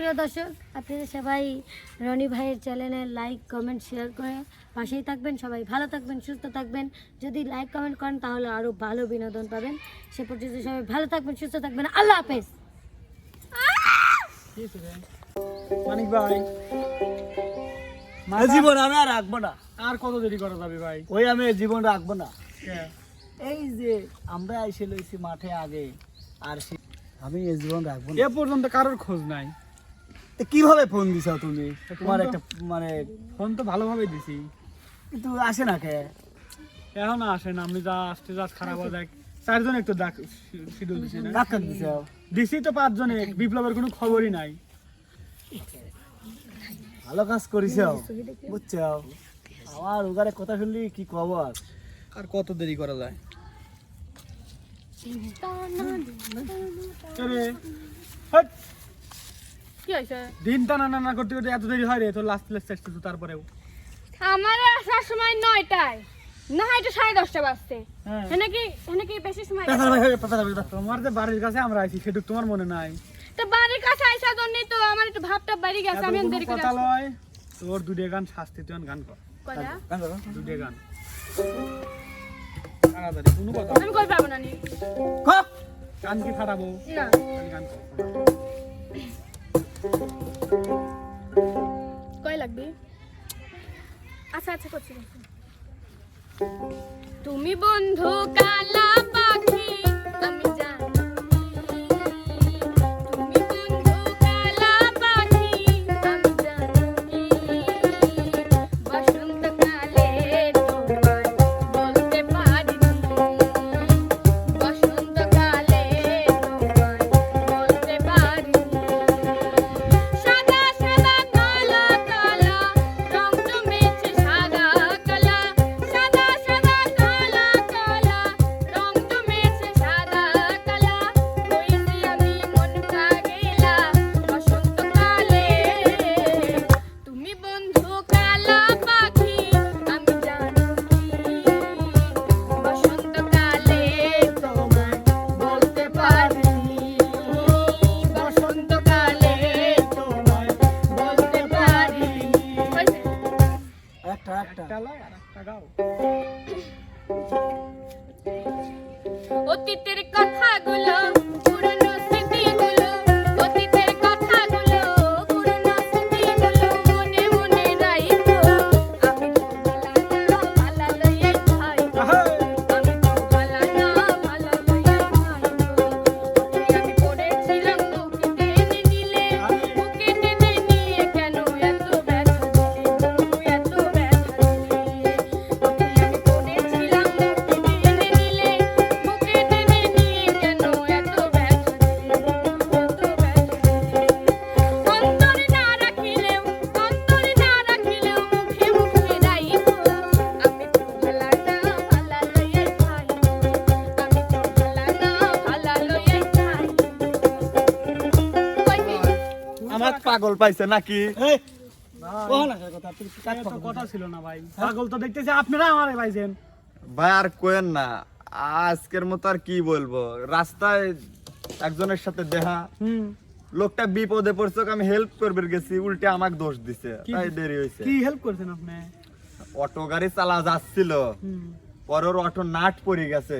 সুপ্রিয় দর্শক আপনারা সবাই রনি ভাইয়ের চ্যানেলে লাইক কমেন্ট শেয়ার করে পাশেই থাকবেন। সবাই ভালো থাকবেন সুস্থ থাকবেন। যদি লাইক কমেন্ট করেন তাহলে আরও ভালো বিনোদন পাবেন। সে পর্যন্ত সবাই ভালো থাকবেন সুস্থ থাকবেন। আল্লাহ হাফেজ। মানিক ভাই। জীবন আমি আর রাখব না। আর কত দেরি করা যাবে ভাই? ওই আমি জীবন রাখব না? এই যে আমরা এসে লইছি মাঠে আগে আর সে- আমি এ জীবন রাখব এ না পর্যন্ত কারোর খোঁজ নাই। কীভাবে ফোন দিছো তুমি? তোমার একটা মানে ফোন তো ভালোভাবে দিছি। কিন্তু আসে না কে? এখন আসেন আপনি যা আসতে যা খারাপ হয়ে যায় চারজন একটু ডাক শিডিউল দিছি না? ডাক্তার দিছো? দিছি তো পাঁচজনে বিপ্লবের কোনো খবরই নাই। ভালো কাজ করিছো বুঝছ? আমার ওগারে কথা শুনলি কি কব আর আর কত দেরি করা যায়? কি হয়েছে? দিন টানা নানা করতে করতে এত দেরি হয় রে তোর লাস্ট লাস্ট আসতে তারপরেও। আমার আসার সময় নয়টায়। না হয় তো সাড়ে দশটা বাজছে। হ্যাঁ। কি হেনে কি বেশি সময় তোমার যে বাড়ির কাছে আমরা আইছি সেটুক তোমার মনে নাই। তো বাড়ির কাছে আইসা জন্যই তো আমার একটু ভাবটা বাড়ি গেছে আমি দেরি করে কথা লয় তোর দুটো গান শাস্তি তুই গান কর? গান করো। দুটো গান। কোনো কথা আমি কই পাবো না নি। গান কি ফাটাবো? না। গান কর। কয় লাগবে আচ্ছা আচ্ছা করছি। তুমি বন্ধু কালা পাখি পাগল পাইছে নাকি? কথা ছিল না ভাই। পাগল তো দেখতেছি আপনারা আমারে পাইছেন। ভাই আর কোয়েন না। আজকের মতো আর কি বলব? রাস্তায় একজনের সাথে দেখা। লোকটা বিপদে পড়ছে আমি হেল্প করবে গেছি উল্টে আমাকে দোষ দিছে। তাই দেরি হয়েছে কি হেল্প করছেন আপনি? অটো গাড়ি চালা যাচ্ছিল। হুম। পরে অটো নাট পড়ে গেছে।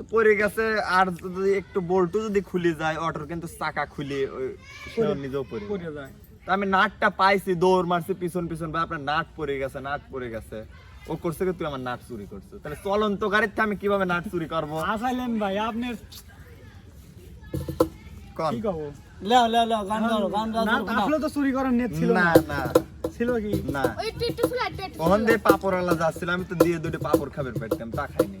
তো পড়ে গেছে আর যদি একটু বল্টু যদি খুলে যায় অটোর কিন্তু চাকা খুলে নিজেও পড়ে যায়। তো আমি নাটটা পাইছি দৌড় মারছি পিছন পিছন ভাই আপনার নাট পড়ে গেছে নাট পড়ে গেছে। ও করছে কি তুই আমার নাট চুরি করছ। তাহলে চলন্ত গাড়িতে আমি কীভাবে নাট চুরি করব? আসাইলেন ভাই আপনি কন। কি কব? লেও লেও লেও গান গাও গান গাও না আসলে তো চুরি করার নেট ছিল না। না না। ছিল কি? না। ওই একটু একটু ফুলা একটু একটু ওখান দিয়ে পাপড়ালা যাচ্ছিল আমি তো দিয়ে দুটো পাপড় খাবার পাইতাম তা খাইনি।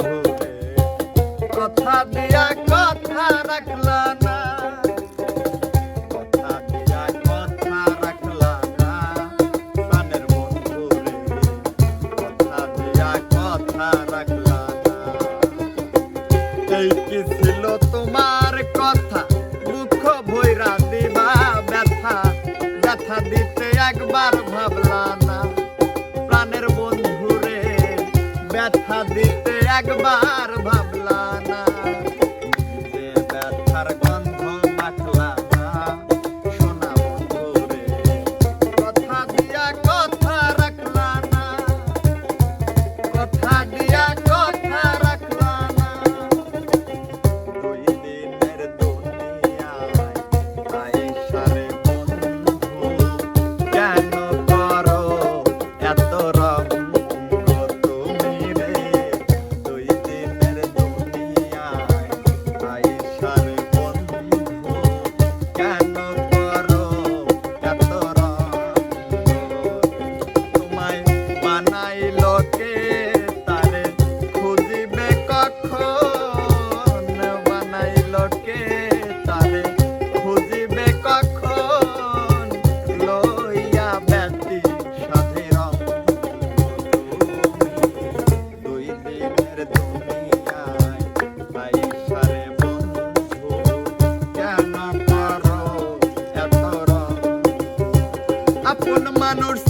কথা দিয়া কথা রাখলা না। কথা দিয়া কথা রাখলা না। প্রাণের কথা দিয়া কথা রাখলা না। এই কি ছিল তোমার কথা? দুঃখ ভৈরা দিবা ব্যথা। ব্যথা দিতে একবার ভাবলা না। প্রাণের বন্ধু রে, ব্যথা দিতে একবার manos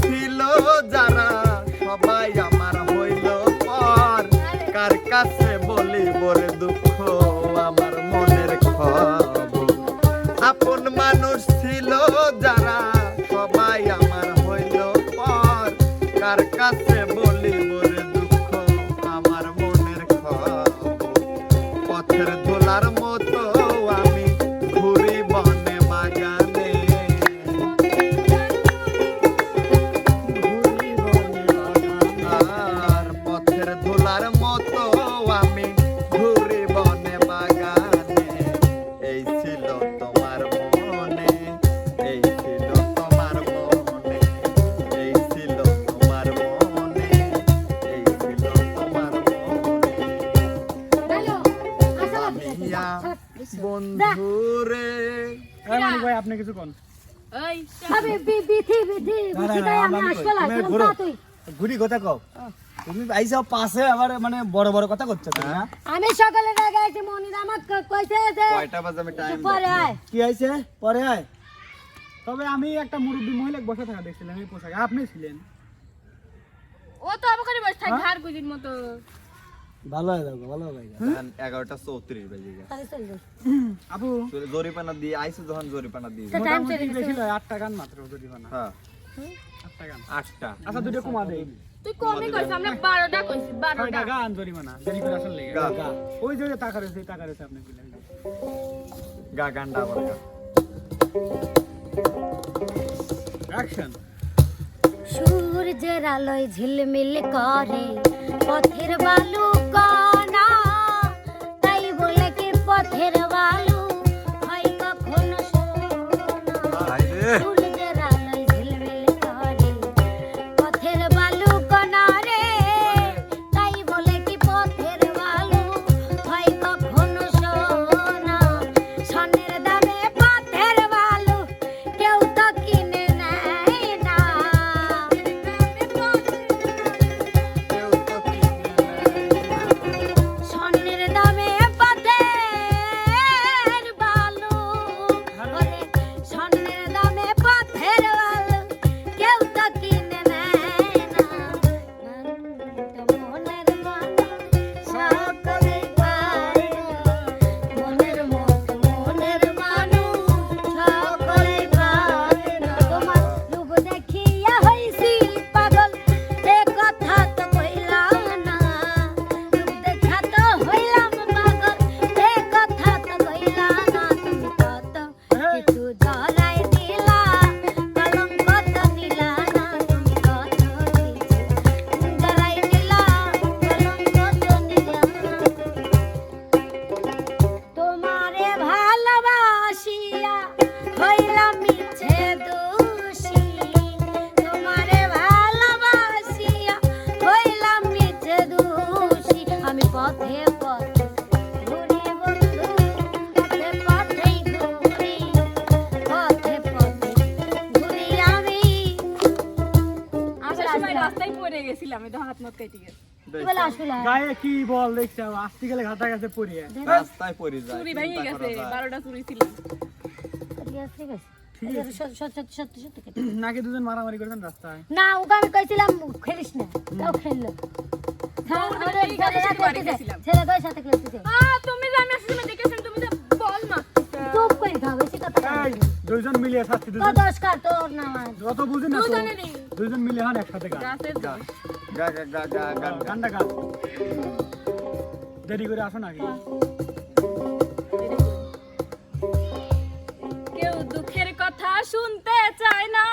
আপনি কিছু কোন। ঘুরি। কথা কও। তুমি আইসা পাশে আবার মানে বড় বড় কথা হ্যাঁ? আমি সকালে মনির কইছে যে কয়টা বাজে আমি টাইম পরে আয়। কি আইছে? পরে আয়। তবে আমি একটা মুরব্বী মহিলা বসে থাকা দেখছিলাম এই পোশাকে। আপনি ছিলেন। ও তো আমাকে বসে থাকে গুজির মতো। ভালো হয়ে যাব ভালো হয়ে এগারোটা চৌত্রিশ বেজে গেছে। আপু? জরিপানা দিয়ে আইসো যখন জরিপানা দিয়ে বেশি নয় আটটা গান মাত্র জরিপানা হ্যাঁ। আটটা গান। আচ্ছা দুটো কমা দেই। যে টাকা রয়েছে টাকা সূর্যের আলোয় ঝিলমিল করে। পথের বালু কনা তাই বলে কি পথের গায়ে কি বল দেখছ আসতে গেলে ঘাটা গেছে পড়িয়ে। রাস্তায় পড়ে যায় চুরি ভেঙে গেছে 12টা চুরি ছিল। নাকি দুজন মারামারি করবেন রাস্তায়? না ওকে আমি কইছিলাম খেলিস না। তাও খেললো। হ্যাঁ, ছেলে কয় সাথে খেলতেছে তুমি জানো দেখেছেন দুইজন মিলে শাস্তি তো দুজন দশকার তোর নামাজ। যত দুইজন মিলে হন একসাথে গান। গা গা গা গা গান গা গা। গানটা গান। দেরি করে আসো নাকি কেউ দুঃখের কথা শুনতে চায় না।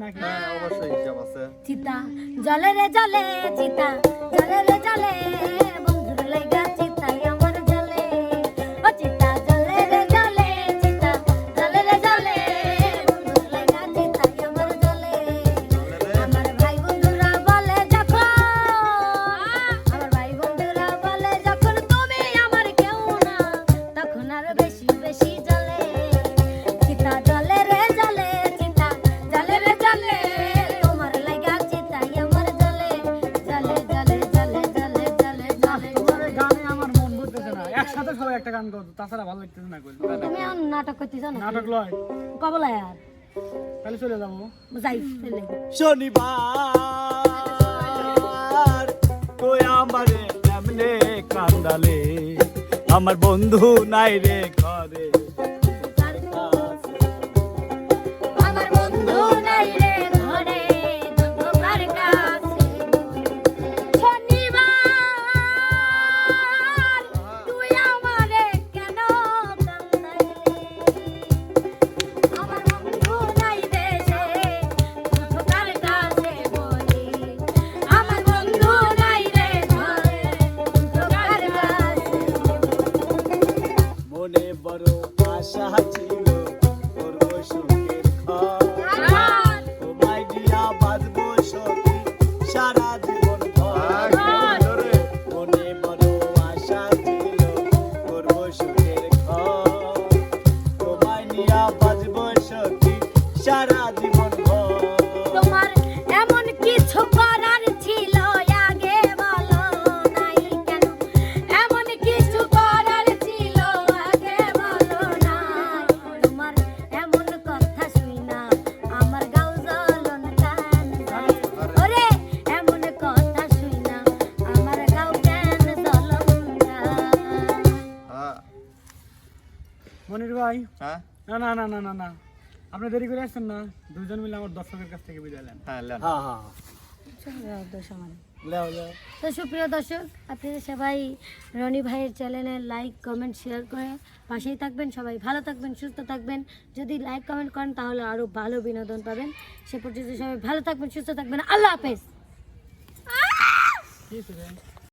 নাকি? হ্যাঁ অবশ্যই হিসাব আছে। চিতা জলে রে জলে চিতা জলে রে জলে। লয় কবলা আর তাহলে চলে যাব যাই চলে শনিবার তুই আমারে কান্দালে। আমার বন্ধু নাই রে ঘরে। মনির ভাই। হ্যাঁ? না না না না না না। আপনি দেরি করে আসছেন না? দুজন মিলে আমার দর্শকের কাছ থেকে বিদায় নেন। হ্যাঁ লেন হ্যাঁ হ্যাঁ। তো সুপ্রিয় দর্শক আপনারা সবাই রনি ভাইয়ের চ্যানেলে লাইক কমেন্ট শেয়ার করে পাশেই থাকবেন। সবাই ভালো থাকবেন সুস্থ থাকবেন। যদি লাইক কমেন্ট করেন তাহলে আরও ভালো বিনোদন পাবেন। সে পর্যন্ত সবাই ভালো থাকবেন সুস্থ থাকবেন। আল্লাহ হাফেজ?